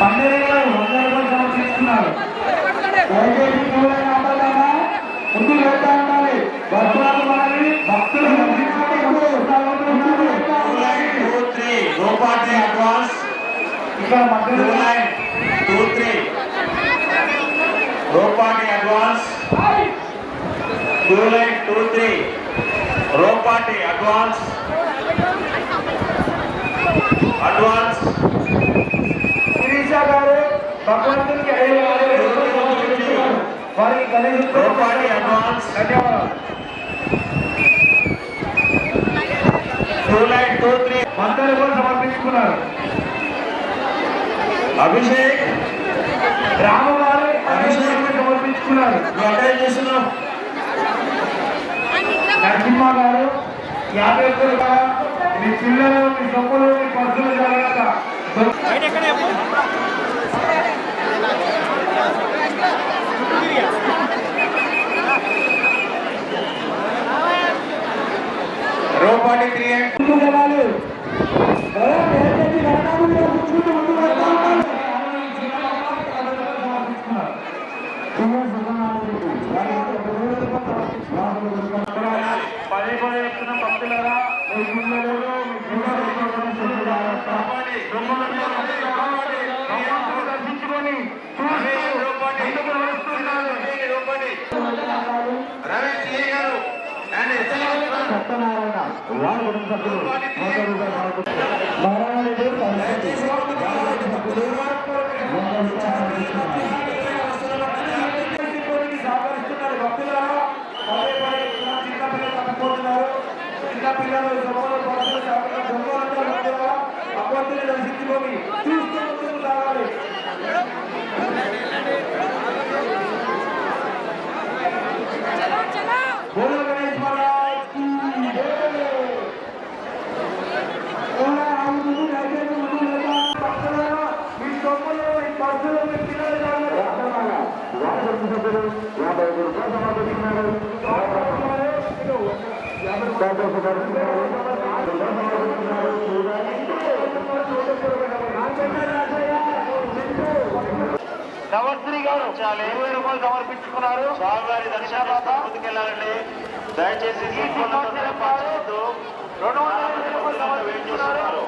పన్నెండు గారు వంద రూపాయలు సమర్పిస్తున్నారు. దయచేసి ముందు వెళ్తా ఉండాలి భక్తులకు మనల్ని భక్తులు అడ్వాన్స్ ఇక్కడ మధ్యలో two three advance two two three రోపాటి advance advance భగవంతునికి. వారికి రోపాటి అడ్వాన్స్. ధన్యవాదాలు. రూపాయలు సమర్పించుకున్నారు. అభిషేక్. రాము గారు రూపాయలు సమర్పించుకున్నారు. అటెండ్ చేస్తున్నావు నరసింహ గారు యాభై ఒక్క రూపాయల. మీ పిల్లలు మీ సొప్పులు మీ పర్సులు జాగ్రత్త రోపాటి త్రీ ఎయిట్ ముందుకు వెళ్ళాలి ఏ, దయచేసి గణనాథుని గారు కూర్చుంటూ ముందుకు వెళ్తా ఉండాలి. పదే చెప్తున్న భక్తులారా, దర్శించుకొని వారి కుటుంబ సభ్యులు వంద రూపాయలు సమర్పిస్తున్నారు. నారాయణ రెడ్డి పరిస్థితి. వంద రూపాయలు సమర్పిస్తున్నారు. ఇంటికి సహకరిస్తున్నారు భక్తులారా. నవశ్రీ గారు చాలా ఇరవై రూపాయలు సమర్పించుకున్నారు. స్వామివారి దర్శన ముందుకెళ్ళాలండి. దయచేసి రెండు వందల రూపాయలు సమర్పించుకున్నారు.